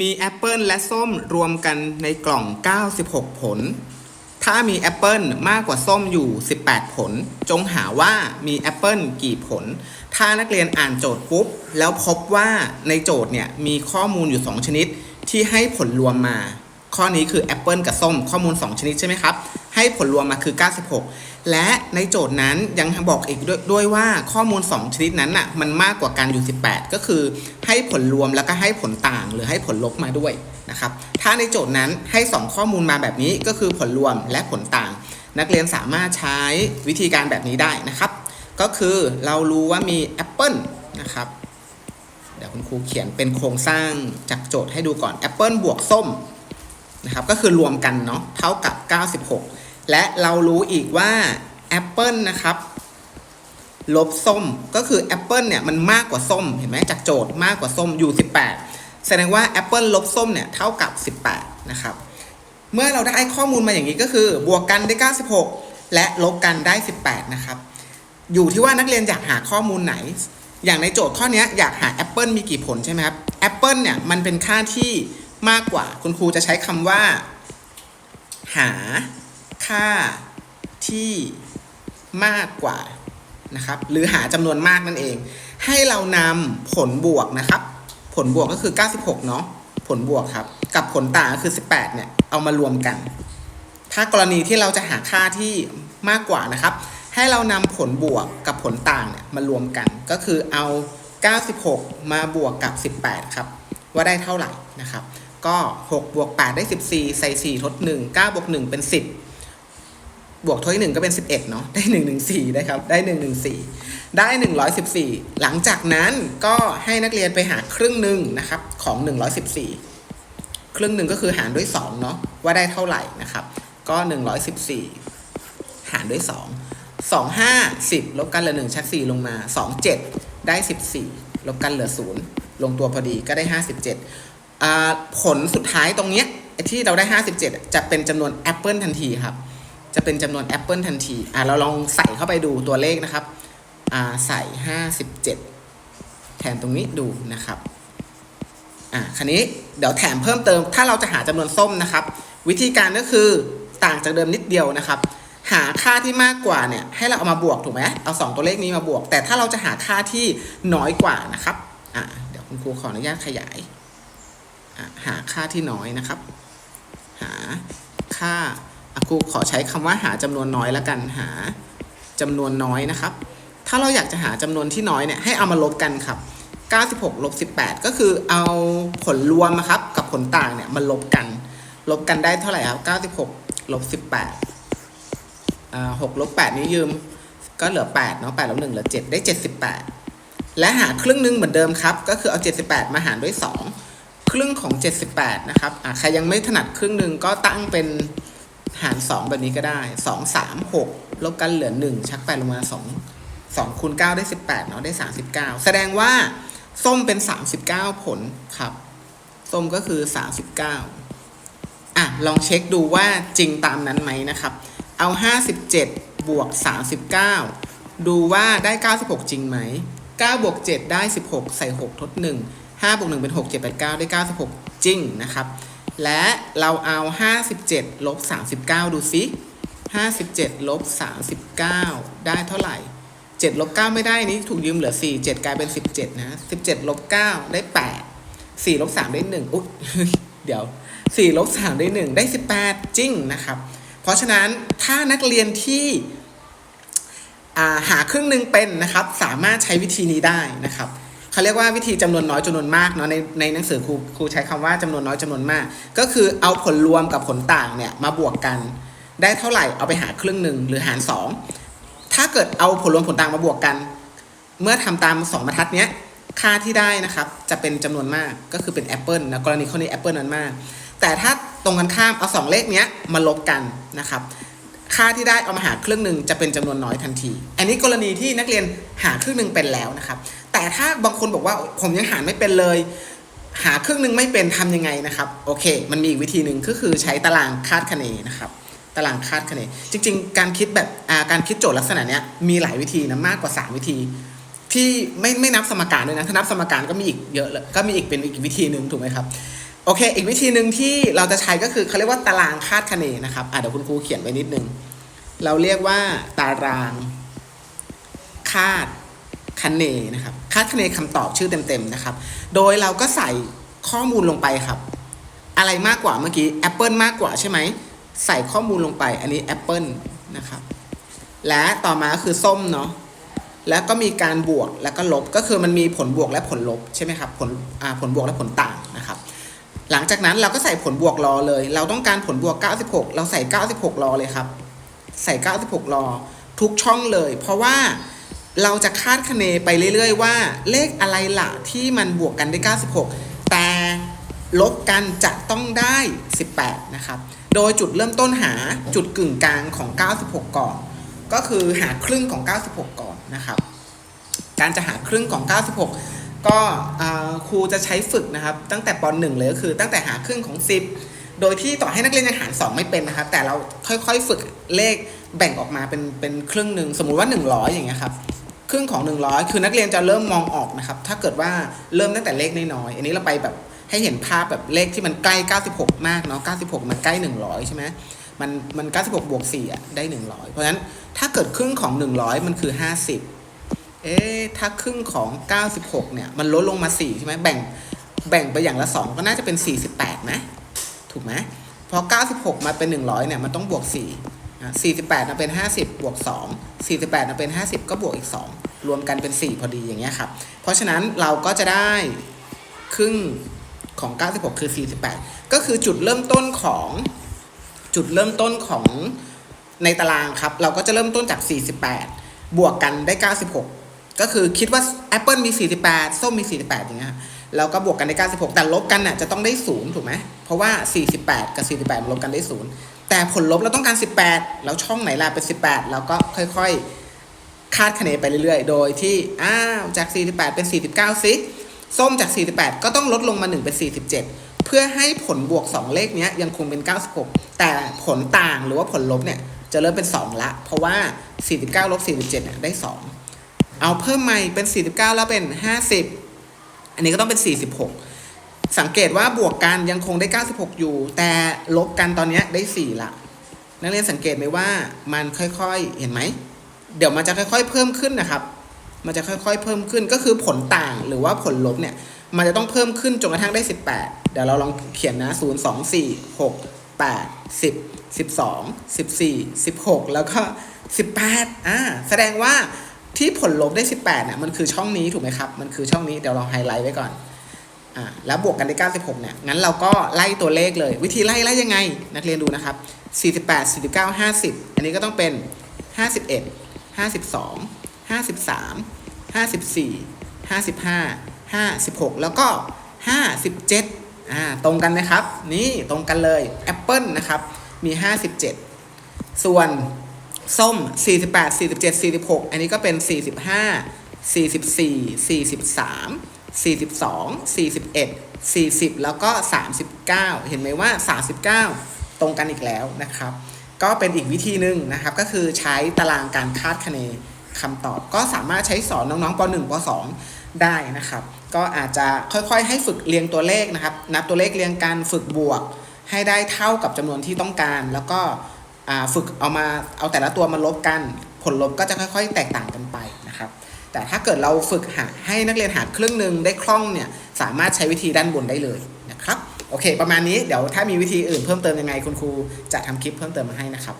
มีแอปเปิลและส้มรวมกันในกล่อง 96 ผล ถ้ามีแอปเปิลมากกว่าส้มอยู่ 18 ผล จงหาว่ามีแอปเปิลกี่ผล ถ้านักเรียนอ่านโจทย์ปุ๊บ แล้วพบว่าในโจทย์เนี่ยมีข้อมูลอยู่ 2 ชนิดที่ให้ผลรวมมา ข้อนี้คือแอปเปิลกับส้มข้อมูล 2 ชนิดใช่ไหมครับ ให้ผลรวมมาคือ 96 และในโจทย์นั้นยังบอกอีกด้วยวยว่าข้อมูล 2 ชนิดนั้นน่ะมันมากกว่ากันอยู่ 18 ก็คือให้ผลรวมแล้วก็ให้ผลต่างหรือให้ผลลบมาด้วยนะครับ ถ้าในโจทย์นั้นให้ 2 ข้อมูลมาแบบนี้ก็คือผลรวมและผลต่าง นักเรียนสามารถใช้วิธีการแบบนี้ได้นะครับ ก็คือเรารู้ว่ามีแอปเปิลนะครับเดี๋ยวคุณครูเขียนเป็นโครงสร้างจากโจทย์ให้ดูก่อนแอปเปิลบวกส้มนะครับก็คือรวมกันเนาะเท่ากับ 96 และเรารู้อีกว่าแอปเปิลนะครับลบส้มก็คือแอปเปิลเนี่ยมันมากกว่าส้มเห็นไหมจากโจทย์มากกว่าส้มอยู่ 18 แสดงว่าแอปเปิลลบส้มเนี่ยเท่ากับ 18 นะครับ เมื่อเราได้ข้อมูลมาอย่างนี้ก็คือ บวกกันได้ 96 และลบกันได้ 18 นะครับ อยู่ที่ว่านักเรียนอยากหาข้อมูลไหน อย่างในโจทย์ข้อนี้อยากหาแอปเปิลมีกี่ผลใช่ไหมครับแอปเปิลเนี่ยมันเป็นค่าที่มากกว่าคุณครูจะใช้คำว่า หา ค่าที่มากกว่านะครับ หรือหาจำนวนมากนั่นเอง ให้เรานำผลบวกนะครับ ผลบวกก็คือ 96 เนาะผลบวกครับ กับผลต่างก็คือ 18 เนี่ย เอามารวมกัน ถ้ากรณีที่เราจะหาค่าที่มากกว่านะครับ ให้เรานำผลบวกกับผลต่างเนี่ยมารวมกัน ก็คือเอา 96 มาบวกกับ 18 ครับ ว่าได้เท่าไหร่นะครับ ก็ 6 บวก 8 ได้ 14 ใส่ 4 ทด 1 9 บวก 1 เป็น 10 บวกทอีกหนึ่งก็เป็น 11เนาะได้ 114ได้ครับได้ 114 ได้ 114 หลังจากนั้นก็ให้นักเรียนไปหาครึ่งหนึ่งนะครับของ 114 ครึ่งหนึ่งก็คือหารด้วย2เนาะว่าได้เท่าไหร่นะครับก็ 114 หารด้วย 2 2 5 10 ลบกันเหลือ1ชัก 4 ลงมา 2 7 ได้ 14 ลบกันเหลือ 0 ลงตัวพอดีก็ได้ 57อ่าผลสุดท้ายตรงเนี้ยที่เราได้ 57 จะเป็นจำนวนแอปเปิลทันทีครับ จะเป็นจำนวนแอปเปิลทันทีอ่าเราลองใส่เข้าไปดูตัวเลขนะครับอ่าใส่ 57 แทนตรงนี้ดูนะครับอ่าคันนี้เดี๋ยวแถมเพิ่มเติม ถ้าเราจะหาจำนวนส้มนะครับ วิธีการก็คือต่างจากเดิมนิดเดียวนะครับ หาค่าที่มากกว่าเนี่ยให้เราเอามาบวกถูกไหมเอาสองตัวเลขนี้มาบวก แต่ถ้าเราจะหาค่าที่น้อยกว่านะครับอ่าเดี๋ยวคุณครูขออนุญาตขยายอ่าหาค่าที่น้อยนะครับ หาค่า ครูขอใช้คำว่าหาจำนวนน้อยล้วกันหาจำนวนน้อยนะครับ ถ้าเราอยากจะหาจำนวนที่น้อยเนี่ยให้เอามาลบกันครับ 96ลบ18 ก็คือเอาผลรวมนะครับกับผลต่างเนี่ยมาลบกัน ลบกันได้เท่าไหร่ครับ96ลบ18อ่า6ลบ8นี้ยืมก็เหลือ8เนาะ8ลบ1เหลือ 7 ได้ 78 และหาครึ่งหนึงเหมือนเดิมครับ ก็คือเอา 78 มาหารด้วย 2 ครึ่งของ 78 นะครับอะใครยังไม่ถนัดครึ่งหนึ่งก็ตั้งเป็น หาร 2 แบบนี้ก็ได้ 2 3 6 ลบกันเหลือ 1 ชัก8ลงมา 2 2คูณ9ได้ 18เนาะได้ 39 แสดงว่าส้มเป็น 39 ผลครับ ส้มก็คือ 39 อะ ลองเช็คดูว่าจริงตามนั้นไหมนะครับ เอา 57 บวก 39 ดูว่าได้ 96 จริงไหม9บวก7ได้ 16 ใส่ 6 ทด 1 5บวก1เป็น 6 7 8 9 ได้ 96 จริงนะครับ และเราเอา 57ลบ39 ดูซิ57ลบ39 ได้เท่าไหร่ 7ลบ9ไม่ได้นี้ถูกยืมเหลือ 4 7 กลายเป็น 17 นะ 17ลบ9ได้ 8 4ลบ3ได้ 1 อุ๊ยเดี๋ยว4ลบ3ได้ 1 ได้ 18 จริงนะครับ เพราะฉะนั้นถ้านักเรียนที่าหาครึ่งหนึ่งเป็นนะครับ สามารถใช้วิธีนี้ได้นะครับ เขาเรียกว่าวิธีจำนวนน้อยจำนวนมากเนาะในในหนังสือครูครูใช้คำว่าจำนวนน้อยจำนวนมาก ก็คือเอาผลรวมกับผลต่างเนี่ยมาบวกกัน ได้เท่าไหร่เอาไปหาครึ่งหนึ่งหรือหารสองถ้าเกิดเอาผลรวมผลต่างมาบวกกัน เมื่อทำตามสองบรรทัดเนี้ยค่าที่ได้นะครับจะเป็นจำนวนมากก็คือเป็นแอปเปิลนะกรณีข้อนี้แอปเปิลนั้นมาก แต่ถ้าตรงกันข้ามเอาสองเลขเนี้ยมาลบกันนะครับค่าที่ได้เอามาหาครึ่งหนึ่งจะเป็นจำนวนน้อยทันที อันนี้กรณีที่นักเรียนหาครึ่งหนึ่งเป็นแล้วนะครับ ถ้าบางคนบอกว่าผมยังหารไม่เป็นเลย หาครึ่งหนึ่งไม่เป็นทำยังไงนะครับ โอเค มันมีอีกวิธีหนึ่งก็คือใช้ตารางคาดคะเนนะครับ ตารางคาดคะเนจริง ๆ การคิดแบบการคิดโจทย์ลักษณะเนี้ยมีหลายวิธีนะมากกว่า 3 วิธี ที่ไม่ไม่นับสมการด้วยนะถ้านับสมการก็มีอีกเยอะเลยก็มีอีกเป็นอีกวิธีหนึ่งถูกไหมครับโอเค อีกวิธีหนึ่งที่เราจะใช้ก็คือเขาเรียกว่าตารางคาดคะเนนะครับอะเดี๋ยวคุณครูเขียนไว้นิดนึง เราเรียกว่าตารางคาดคะเนนะครับ คาดคะเนคำตอบชื่อเต็มๆนะครับ โดยเราก็ใส่ข้อมูลลงไปครับ อะไรมากกว่าเมื่อกี้ Apple มากกว่าใช่ไหม ใส่ข้อมูลลงไป อันนี้ Apple นะครับ และต่อมาคือส้มเนาะ แล้วก็มีการบวกแล้วก็ลบ ก็คือมันมีผลบวกและผลลบใช่ไหมครับ ผลอ่าผลบวกและผลต่างนะครับ หลังจากนั้นเราก็ใส่ผลบวกรอเลย เราต้องการผลบวก 96 เราใส่ 96 รอเลยครับ ใส่ 96 รอทุกช่องเลย เพราะว่า เราจะคาดคะเนไปเรื่อยๆว่า เลขอะไรล่ะที่มันบวกกันได้ 96 แต่ลบกันจะต้องได้ 18 นะครับ โดยจุดเริ่มต้นหาจุดกึ่งกลางของ 96 ก่อน ก็คือหาครึ่งของ 96 ก่อนนะครับ การจะหาครึ่งของ 96 ก็ครูจะใช้ฝึกนะครับ ตั้งแต่ป .1 เลยก็คือตั้งแต่หาครึ่งของ 10 โดยที่ต่อให้นักเรียนยังหาร 2 ไม่เป็นนะครับ แต่เราค่อยๆฝึกเลขแบ่งออกมาเป็นเป็นครึ่งหนึ่งสมมุติว่า 100 อย่างเงี้ยครับ รึ่งของ 100 คือนักเรียนจะเริ่มมองออกนะครับ ถ้าเกิดว่าเริ่มตั้งแต่เลขน้อยๆอันนี้เราไปแบบให้เห็นภาพแบบเลขที่มันใกล้ 96 มากเนาะ 96 มันใกล้ 100 ใช่ไหมมันมัน96บวก4อะได้ 100 เพราะฉะนั้นถ้าเกิดครึ่งของ 100 มันคือ 50 เอ๊ะถ้าครึ่งของ 96 เนี่ย มันลดลงมา 4 ใช่ไหมแบ่งแบ่งไปอย่างละ 2 ก็น่าจะเป็น 48ไหมถูกไหมพอ 96 มาเป็น 100 เนี่ย มันต้องบวก4อะ48นะเป็น 50 บวก 2 48นะเป็น 50 ก็บวกอีก 2 รวมกันเป็น 4 พอดีอย่างเงี้ยครับ เพราะฉะนั้นเราก็จะได้ครึ่งของ 96 คือ 48 ก็คือจุดเริ่มต้นของจุดเริ่มต้นของในตารางครับ เราก็จะเริ่มต้นจาก 48 บวกกันได้ 96 ก็คือคิดว่า Apple มี 48 ส้มมี 48 อย่างเงี้ยเราก็บวกกันได้ 96 แต่ลบกันน่ะจะต้องได้ 0 ถูกไหม เพราะว่า 48 กับ 48 ลบกันได้ 0 แต่ผลลบเราต้องการ 18 แล้วช่องไหนล่ะเป็น 18 เราก็ค่อย ๆ คาดคะเนไปเรื่อยๆ โดยที่อ้าวจาก 48 เป็น 49ซิส้มจาก 48 ก็ต้องลดลงมา 1 เป็น 47 เพื่อให้ผลบวก 2 เลขนี้ยังคงเป็น 96 แต่ผลต่างหรือว่าผลลบเนี่ยจะเริ่มเป็น 2 ละ เพราะว่า 49ลบ47เนี่ยได้ 2 เอาเพิ่มใหม่เป็น 49 แล้วเป็น 50 อันนี้ก็ต้องเป็น 46 สังเกตว่าบวกกันยังคงได้ 96 อยู่ แต่ลบกันตอนนี้ได้ 4 ละ นักเรียนสังเกตไหมว่ามันค่อยๆ เห็นไหม เดี๋ยวมันจะค่อยๆเพิ่มขึ้นนะครับ มันจะค่อยๆเพิ่มขึ้นก็คือผลต่างหรือว่าผลลบเนี่ยมันจะต้องเพิ่มขึ้นจนกระทั่งได้ 18 เดี๋ยวเราลองเขียนนะ 0 2 4 6 8 10 12 14 16 แล้วก็ 18อ่าแสดงว่าที่ผลลบได้ 18เนี่ยมันคือช่องนี้ถูกไหมครับ มันคือช่องนี้เดี๋ยวเราไฮไลท์ไว้ก่อนอ่าแล้วบวกกันได้ 96 เนี่ย งั้นเราก็ไล่ตัวเลขเลย วิธีไล่ไล่ยังไง นักเรียนดูนะครับ 48 49 50 อันนี้ก็ต้องเป็น 51 52 53 54 55 56แล้วก็57อ่าตรงกันไหมครับ นี่ตรงกันเลย Apple นะครับมี57ส่วนส้ม 48 47 46 อันนี้ก็เป็น 45 44 43 42 41 40 แล้วก็ 39 เห็นไหมว่า 39 ตรงกันอีกแล้วนะครับ ก็เป็นอีกวิธีหนึ่งนะครับ ก็คือใช้ตารางการคาดคะเนคำตอบ ก็สามารถใช้สอนน้องๆป .1 ป .2 ได้นะครับ ก็อาจจะค่อยๆ ให้ฝึกเรียงตัวเลขนะครับ นับตัวเลขเรียงกันฝึกบวก ให้ได้เท่ากับจำนวนที่ต้องการ แล้วก็ฝึกเอามาเอาแต่ละตัวมาลบกัน ผลลบก็จะค่อยๆ แตกต่างกันไปนะครับ แต่ถ้าเกิดเราฝึกหาให้นักเรียนหาครึ่งหนึ่งได้คล่องเนี่ยสามารถใช้วิธีด้านบนได้เลย โอเค ประมาณนี้เดี๋ยวถ้ามีวิธีอื่นเพิ่มเติมยังไงคุณครูจะทำคลิปเพิ่มเติมมาให้นะครับ